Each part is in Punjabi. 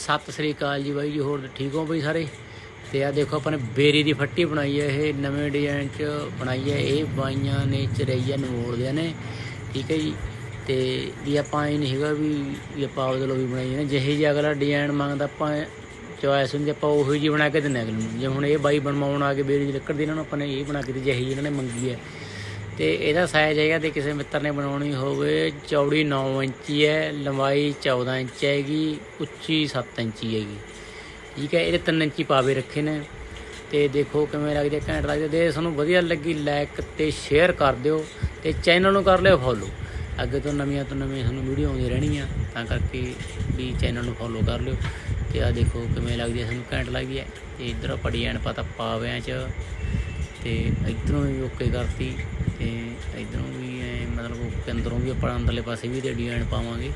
ਸਤਿ ਸ੍ਰੀ ਅਕਾਲ ਜੀ ਬਾਈ ਜੀ, ਹੋਰ ਠੀਕ ਹੋ ਬਈ ਸਾਰੇ? ਤੇ ਆ ਦੇਖੋ, ਆਪਾਂ ਨੇ ਬੇਰੀ ਦੀ ਫੱਟੀ ਬਣਾਈ ਹੈ ਇਹ ਨਵੇਂ ਡਿਜ਼ਾਈਨ ਚ ਬਣਾਈ ਹੈ ਇਹ ਬਾਈਆਂ ਨੇ ਚਰਈਆ ਨਮੋੜਦਿਆਂ ਨੇ, ਠੀਕ ਹੈ ਜੀ? ਤੇ ਵੀ ਆਪਾਂ ਇਹ ਨਹੀਂ ਹੈਗਾ ਵੀ ਵੀ ਆਪਾਂ ਆਪਦੇ ਲੋ ਵੀ ਬਣਾਈ ਹੈ ਨਾ, ਜਿਹੇ ਜਿਹਾ ਅਗਲਾ ਡਿਜ਼ਾਈਨ ਮੰਗਦਾ, ਆਪਾਂ ਚੋਇਸ ਹੁੰਦੀ, ਆਪਾਂ ਉਹੀ ਜੀ ਬਣਾ ਕੇ ਦਿੰਦੇ ਅਗਲੇ ਨੂੰ। ਜੇ ਹੁਣ ਇਹ ਬਾਈ ਬਣਵਾਉਣ ਆ ਕੇ ਬੇਰੀ ਦੀ ਲੱਕੜ ਦੀ ਇਹਨਾਂ ਨੂੰ ਆਪਾਂ ਨੇ ਇਹ ਬਣਾ ਕੇ ਦਿੱਤੀ, ਜਿਹੀ ਜਿਹੀ ਇਹਨਾਂ ਨੇ ਮੰਗੀ ਹੈ ਤੇ ਇਹਦਾ ਸਾਈਜ਼ ਹੈਗਾ ਤੇ ਕਿਸੇ ਮਿੱਤਰ ਨੇ ਬਣਾਉਣੀ ਹੋਵੇ। ਚੌੜੀ 9 ਇੰਚੀ ਹੈ, ਲੰਬਾਈ 14 ਇੰਚ ਹੈਗੀ, ਉੱਚੀ 7 ਇੰਚੀ ਹੈਗੀ। ਠੀਕ ਹੈ, ਇਹਦੇ 3 ਇੰਚੀ ਪਾਵੇ ਰੱਖੇ ਨੇ। ਤੇ ਦੇਖੋ ਕਿਵੇਂ ਲੱਗਦੇ ਹੈ, ਘੈਂਟ ਲੱਗਦੀ ਹੈ। ਜੇ ਤੁਹਾਨੂੰ ਵਧੀਆ ਲੱਗੀ ਲਾਈਕ ਤੇ ਸ਼ੇਅਰ ਕਰ ਦਿਓ ਤੇ ਚੈਨਲ ਨੂੰ ਕਰ ਲਿਓ ਫੋਲੋ ਅੱਗੇ ਤੋਂ ਨਵੀਆਂ ਤੋਂ ਨਵੀਆਂ ਤੁਹਾਨੂੰ ਵੀਡੀਓ ਆਉਂਦੀਆਂ ਰਹਿਣੀਆਂ, ਤਾਂ ਕਰਕੇ ਵੀ ਚੈਨਲ ਨੂੰ ਫੋਲੋ ਕਰ ਲਿਓ। ਤੇ ਆ ਦੇਖੋ ਕਿਵੇਂ ਲੱਗਦੀ ਹੈ ਤੁਹਾਨੂੰ ਘੈਂਟ ਲੱਗਦੀ ਹੈ। ਤੇ ਇਧਰ ਪੜੀਆਂ ਪਤਾ ਪਾਵਿਆਂ ਚ ਤੇ ਇਧਰੋਂ ਵੀ ਓਕੇ ਕਰਤੀ। ਤੇ ਇਧਰੋਂ ਵੀ ਐ ਮਤਲਬ ਓਕੇ ਅੰਦਰੋਂ ਵੀ ਆਪਾਂ ਅੰਦਰਲੇ ਪਾਸੇ ਵੀ ਤੇ ਡਿਜ਼ਾਈਨ ਪਾਵਾਂਗੇ।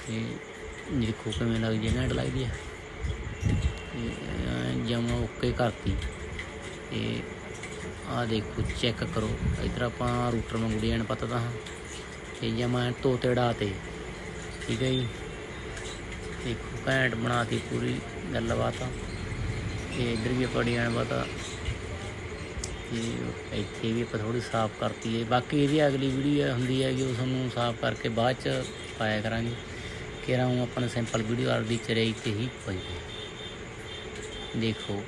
ਤੇ ਦੇਖੋ ਕਿਵੇਂ ਲੱਗਦੀ ਹੈ ਘੈਂਟ ਲੱਗਦੀ ਹੈ ਜਮਾ ਓਕੇ ਕਰਤੀ। ਤੇ ਆ ਦੇਖੋ ਚੈੱਕ ਕਰੋ। ਇਧਰ ਆਪਾਂ ਰੂਟਰ ਵਾਂਗੂ ਡਿਜ਼ਾਈਨ ਪਤਾ ਤਾਂ ਤੇ ਜਮਾ ਤੋਤੇੜਾ ਤੇ ਠੀਕ ਹੈ ਜੀ? ਦੇਖੋ, ਘੈਂਟ ਬਣਾਤੀ ਪੂਰੀ, ਗੱਲਬਾਤ ਆ। ਤੇ ਇਧਰ ਵੀ ਆਪਾਂ ਡਿਜ਼ਾਈਨ ਪਤਾ ਤੇ ਇੱਥੇ ਵੀ ਆਪਾਂ ਥੋੜੀ ਸਾਫ਼ ਕਰਤੀ ਹੈ ਬਾਕੀ ਇਹਦੀ ਅਗਲੀ ਵੀਡੀਓ ਹੁੰਦੀ ਹੈ ਕਿ ਉਹ ਤੁਹਾਨੂੰ ਸਾਫ਼ ਕਰਕੇ ਬਾਅਦ ਚ ਪਾਇਆ ਕਰਾਂਗੇ। ਕਿ ਰਾਉਂ ਆਪਣਾ ਸਿੰਪਲ ਵੀਡੀਓ ਆਰ ਦੀ ਚਰਾਈ ਤੇ ਹੀ ਪਈ ਦੇਖੋ।